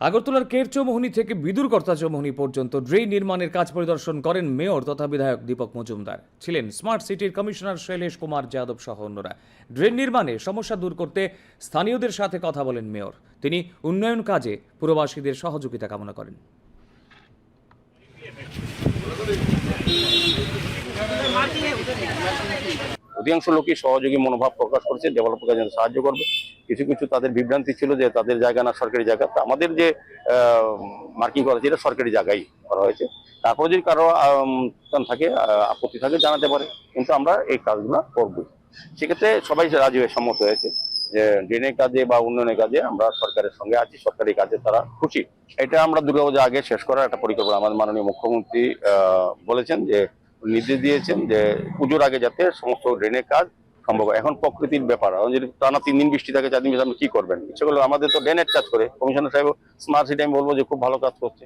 আগরতলার কেরচৌমোহনী থেকে বিদুরকর্তা চৌমোহনী পর্যন্ত ড্রেন নির্মাণের কাজ পরিদর্শন করেন মেয়র তথা বিধায়ক দীপক মজুমদার। ছিলেন স্মার্ট সিটির কমিশনার শৈলেশ কুমার যাদব সহ অন্যরা। ড্রেন নির্মাণে সমস্যা দূর করতে স্থানীয়দের সাথে কথা বলেন মেয়র। তিনি উন্নয়ন কাজে পুরবাসীদের সহযোগিতা কামনা করেন। অধিকাংশ লোকই সহযোগী মনোভাব প্রকাশ করেছে ডেভেলপকে যেন সাহায্য করবে। কিছু কিছু তাদের বিভ্রান্তি ছিল যে তাদের জায়গা না সরকারি জায়গা। আমাদের যে মার্কিং করা হয়েছে, এটা সরকারি জায়গায় করা হয়েছে। তারপরে যদি কারও থাকে আপত্তি থাকে, জানাতে পারে। কিন্তু আমরা এই কাজগুলো করব। সেক্ষেত্রে সবাই রাজি হয়ে সম্মত হয়েছে যে ড্রেনের কাজে বা উন্নয়নের কাজে আমরা সরকারের সঙ্গে আছি, সরকারি কাজে তারা খুশি। এটা আমরা দুর্গাপূজা আগে শেষ করার একটা পরিকল্পনা। আমাদের মাননীয় মুখ্যমন্ত্রী বলেছেন যে, নির্দেশ দিয়েছেন যে, পুজোর আগে যাতে সমস্ত ড্রেনের কাজ সম্ভব এখন প্রকৃতির ব্যাপার। যদি টানা তিন দিন বৃষ্টি থাকে, চার দিন আপনি কি করবেন? সেগুলো আমাদের তো ড্রেনের কাজ করে। কমিশনার সাহেব স্মার্ট সিটি আমি বলব যে খুব ভালো কাজ করছে।